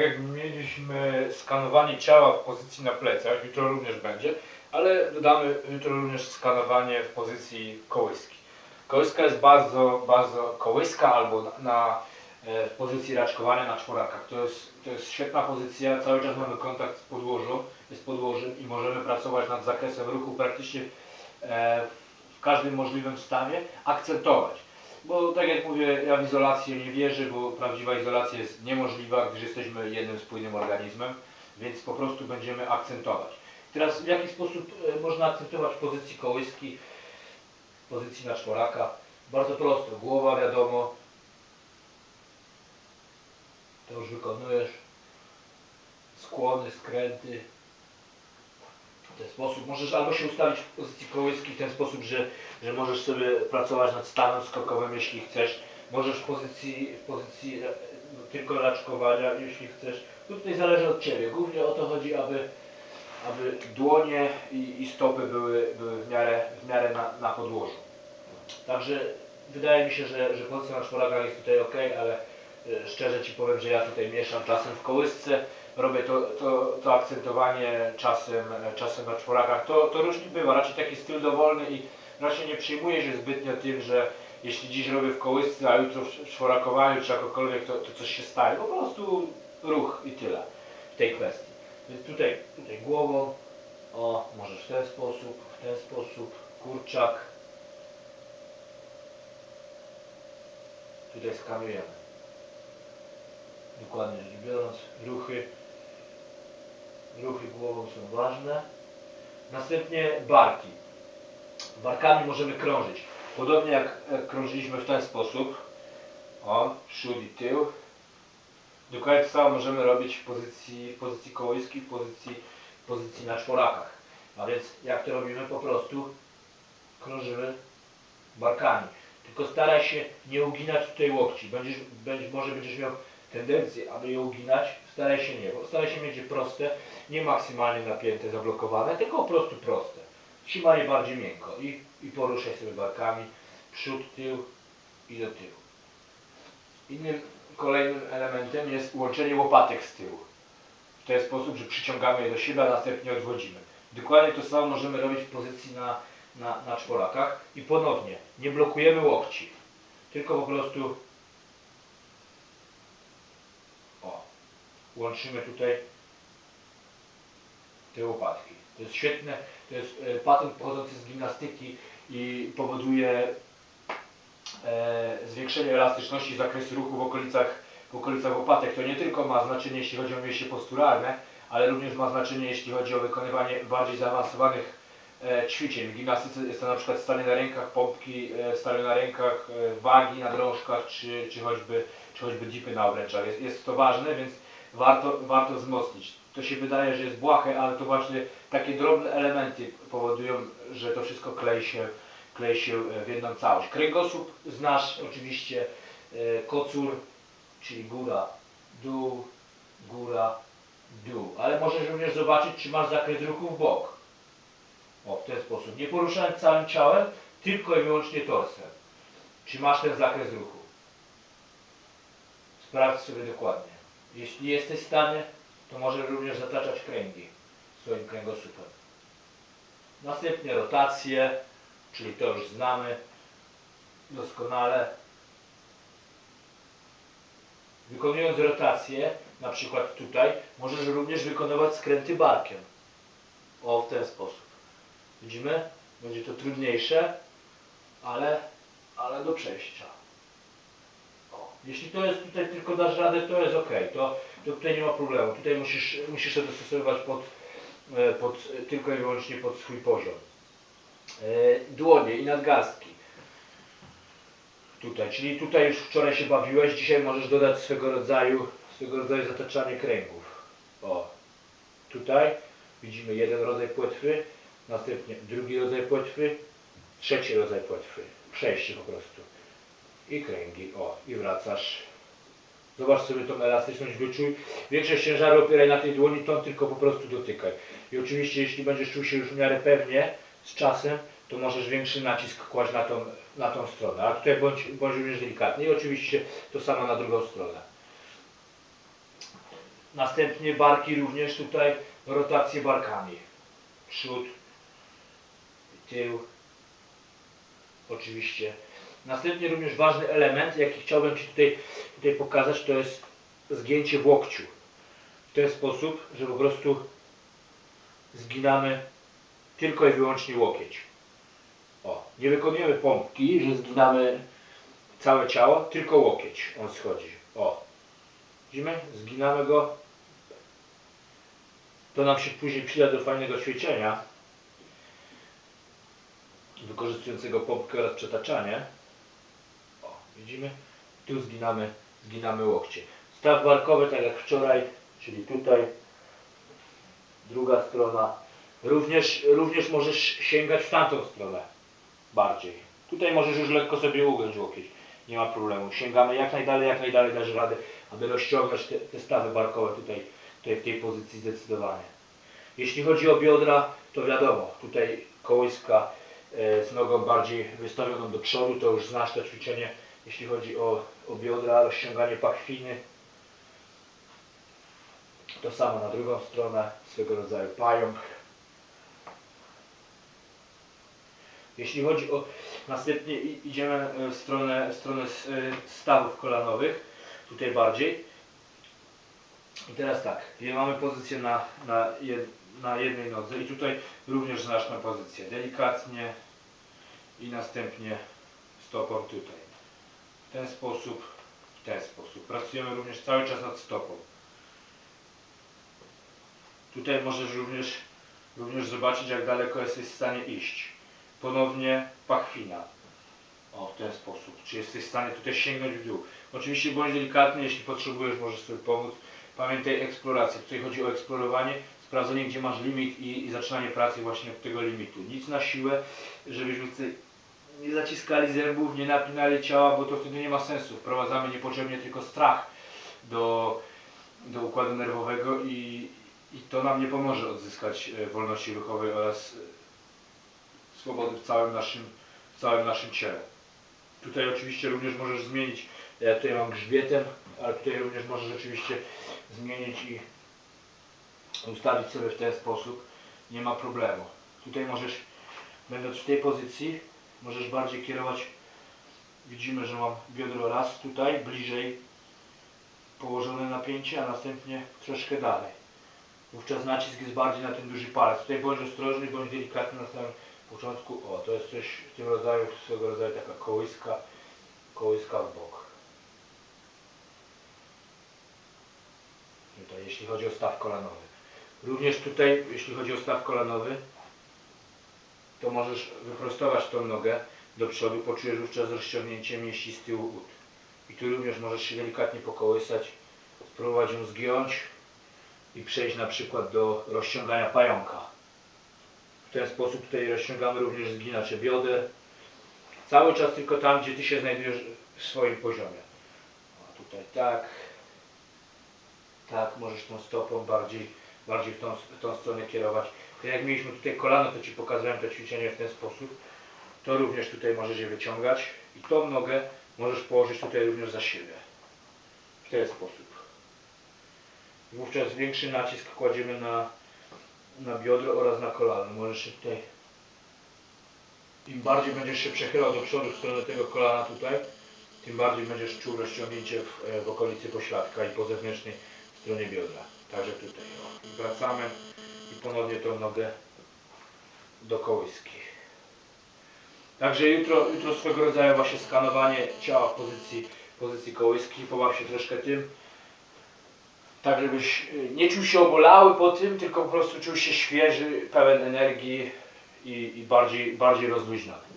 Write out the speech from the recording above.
tak jak mieliśmy skanowanie ciała w pozycji na plecach, jutro również będzie, ale dodamy jutro również skanowanie w pozycji kołyski. Kołyska jest bardzo, bardzo kołyska albo na, na e, w pozycji raczkowania na czworakach. To jest, to jest świetna pozycja, cały czas mamy kontakt z podłożą, z podłożem i możemy pracować nad zakresem ruchu praktycznie e, w każdym możliwym stanie, akcentować. Bo tak jak mówię, ja w izolację nie wierzę, bo prawdziwa izolacja jest niemożliwa, gdyż jesteśmy jednym spójnym organizmem, więc po prostu będziemy akcentować. Teraz w jaki sposób e, można akcentować pozycji kołyski, pozycji na czworaka? Bardzo prosto, głowa wiadomo, to już wykonujesz, skłony, skręty, ten sposób. Możesz albo się ustawić w pozycji kołyski w ten sposób, że, że możesz sobie pracować nad stanem skokowym, jeśli chcesz. Możesz w pozycji, w pozycji e, tylko raczkowania, jeśli chcesz. Tutaj zależy od Ciebie. Głównie o to chodzi, aby, aby dłonie i, i stopy były, były w miarę, w miarę na, na podłożu. Także wydaje mi się, że, że pozycja na jest tutaj ok, ale e, szczerze Ci powiem, że ja tutaj mieszam czasem w kołysce, robię to, to, to akcentowanie czasem, czasem na czworakach. To, to różnie bywa, raczej taki styl dowolny i raczej nie przejmuję się zbytnio tym, że jeśli dziś robię w kołysce, a jutro w czworakowaniu czy jakokolwiek, to, to coś się stanie. Po prostu ruch i tyle w tej kwestii. Więc tutaj, tutaj głową, o, możesz w ten sposób, w ten sposób, kurczak. Tutaj skanujemy. Dokładnie rzecz biorąc, ruchy, ruchy głową są ważne. Następnie barki. Barkami możemy krążyć. Podobnie jak, krążyliśmy w ten sposób. O, przód i tył. Dokładnie to samo możemy robić w pozycji, w pozycji kołyski, w pozycji, w pozycji na czworakach. A więc jak to robimy? Po prostu krążymy barkami. Tylko staraj się nie uginać tutaj łokci. Będziesz, będziesz, może będziesz miał tendencję, aby je uginać. Staraj się nie, bo staraj się mieć je proste, nie maksymalnie napięte, zablokowane, tylko po prostu proste. Trzymaj je bardziej miękko i, i poruszaj sobie barkami przód, tył i do tyłu. Innym kolejnym elementem jest łączenie łopatek z tyłu. W ten sposób, że przyciągamy je do siebie, a następnie odwodzimy. Dokładnie to samo możemy robić w pozycji na, na, na czworakach. I ponownie, nie blokujemy łokci, tylko po prostu łączymy tutaj te łopatki. To jest świetne, to jest e, patent pochodzący z gimnastyki i powoduje e, zwiększenie elastyczności zakresu ruchu w okolicach, w okolicach łopatek. To nie tylko ma znaczenie, jeśli chodzi o mięśnie posturalne, ale również ma znaczenie, jeśli chodzi o wykonywanie bardziej zaawansowanych e, ćwiczeń. W gimnastyce jest to na przykład stanie na rękach, pompki, stanie na rękach, wagi na drążkach, czy, czy, choćby, czy choćby dipy na obręczach. Jest, jest to ważne, więc warto, warto wzmocnić. To się wydaje, że jest błahe, ale to właśnie takie drobne elementy powodują, że to wszystko klei się, klei się w jedną całość. Kręgosłup znasz oczywiście, e, kocur, czyli góra, dół, góra, dół. Ale możesz również zobaczyć, czy masz zakres ruchu w bok. O, w ten sposób. Nie poruszając całym ciałem, tylko i wyłącznie torsem. Czy masz ten zakres ruchu? Sprawdź sobie dokładnie. Jeśli jesteś w stanie, to możesz również zataczać kręgi swoim kręgosłupem. Następnie rotacje, czyli to już znamy doskonale. Wykonując rotację, na przykład tutaj, możesz również wykonywać skręty barkiem. O, w ten sposób. Widzimy? Będzie to trudniejsze, ale, ale do przejścia. Jeśli to jest tutaj tylko dasz radę, to jest ok. To, to tutaj nie ma problemu. Tutaj musisz, musisz się dostosowywać pod, e, pod, tylko i wyłącznie pod swój poziom. E, Dłonie i nadgarstki. Tutaj, czyli tutaj już wczoraj się bawiłeś, dzisiaj możesz dodać swego rodzaju, swego rodzaju zataczanie kręgów. O, tutaj widzimy jeden rodzaj płetwy, następnie drugi rodzaj płetwy, trzeci rodzaj płetwy. Przejście po prostu. I kręgi, o, i wracasz. Zobacz sobie tą elastyczność, wyczuj. Większość ciężaru opieraj na tej dłoni, tą tylko po prostu dotykaj. I oczywiście, jeśli będziesz czuł się już w miarę pewnie z czasem, to możesz większy nacisk kłaść na tą, na tą stronę. A tutaj bądź, bądź również delikatny. I oczywiście to samo na drugą stronę. Następnie barki również tutaj rotację barkami. Przód, tył. Oczywiście. Następnie również ważny element, jaki chciałbym Ci tutaj, tutaj pokazać, to jest zgięcie w łokciu. W ten sposób, że po prostu zginamy tylko i wyłącznie łokieć. O, nie wykonujemy pompki, że zginamy całe ciało, tylko łokieć on schodzi. O, widzimy? Zginamy go. To nam się później przyda do fajnego ćwiczenia wykorzystującego pompkę oraz przetaczanie. Widzimy? Tu zginamy, zginamy łokcie. Staw barkowy, tak jak wczoraj, czyli tutaj. Druga strona. Również, również możesz sięgać w tamtą stronę. Bardziej. Tutaj możesz już lekko sobie ugiąć łokieć. Nie ma problemu. Sięgamy jak najdalej, jak najdalej dasz radę, aby rozciągać te, te stawy barkowe tutaj, tutaj w tej pozycji zdecydowanie. Jeśli chodzi o biodra, to wiadomo, tutaj kołyska e, z nogą bardziej wystawioną do przodu, to już znasz to ćwiczenie. Jeśli chodzi o, o biodra, rozciąganie pachwiny, to samo na drugą stronę, swego rodzaju pająk. Jeśli chodzi o następnie idziemy e, w stronę, w stronę e, stawów kolanowych, tutaj bardziej. I teraz tak, mamy pozycję na, na, jed, na jednej nodze i tutaj również znasz na pozycję. Delikatnie i następnie stopą tutaj. W ten sposób, w ten sposób. Pracujemy również cały czas nad stopą. Tutaj możesz również, również zobaczyć jak daleko jesteś w stanie iść. Ponownie pachwina. O, w ten sposób. Czy jesteś w stanie tutaj sięgnąć w dół. Oczywiście bądź delikatny, jeśli potrzebujesz, możesz sobie pomóc. Pamiętaj eksplorację. Tutaj chodzi o eksplorowanie, sprawdzenie gdzie masz limit i, i zaczynanie pracy właśnie od tego limitu. Nic na siłę, żebyśmy tutaj nie zaciskali zębów, nie napinali ciała, bo to wtedy nie ma sensu. Wprowadzamy niepotrzebnie tylko strach do, do układu nerwowego i, i to nam nie pomoże odzyskać e, wolności ruchowej oraz e, swobody w całym naszym, w całym naszym ciele. Tutaj oczywiście również możesz zmienić, ja tutaj mam grzbietem, ale tutaj również możesz oczywiście zmienić i ustawić sobie w ten sposób. Nie ma problemu. Tutaj możesz, będąc w tej pozycji, możesz bardziej kierować. Widzimy, że mam biodro raz tutaj, bliżej położone napięcie, a następnie troszkę dalej. Wówczas nacisk jest bardziej na ten duży palec. Tutaj bądź ostrożny, bądź delikatny na samym początku. O, to jest coś w tym rodzaju, swego rodzaju taka kołyska, kołyska w bok. Tutaj, jeśli chodzi o staw kolanowy. Również tutaj, jeśli chodzi o staw kolanowy, to możesz wyprostować tą nogę do przodu, poczujesz wówczas rozciągnięcie mięśni z tyłu ud. I tu również możesz się delikatnie pokołysać, spróbować ją zgiąć i przejść na przykład do rozciągania pająka. W ten sposób tutaj rozciągamy również zginacze bioder. Cały czas tylko tam, gdzie Ty się znajdujesz w swoim poziomie. O, tutaj tak. Tak, możesz tą stopą bardziej, bardziej w, tą, w tą stronę kierować. Jak mieliśmy tutaj kolano, to Ci pokazałem to ćwiczenie w ten sposób. To również tutaj możesz je wyciągać. I tą nogę możesz położyć tutaj również za siebie. W ten sposób. Wówczas większy nacisk kładziemy na, na biodro oraz na kolano. Możesz się tutaj, im bardziej będziesz się przechylał do przodu w stronę tego kolana tutaj, tym bardziej będziesz czuł rozciągnięcie w, e, w okolicy pośladka i po zewnętrznej stronie biodra. Także tutaj. O. Wracamy i ponownie tą nogę do kołyski. Także jutro, jutro swego rodzaju właśnie skanowanie ciała w pozycji, pozycji kołyski. Pobaw się troszkę tym tak żebyś y, nie czuł się obolały po tym, tylko po prostu czuł się świeży, pełen energii i, i bardziej, bardziej rozluźniony.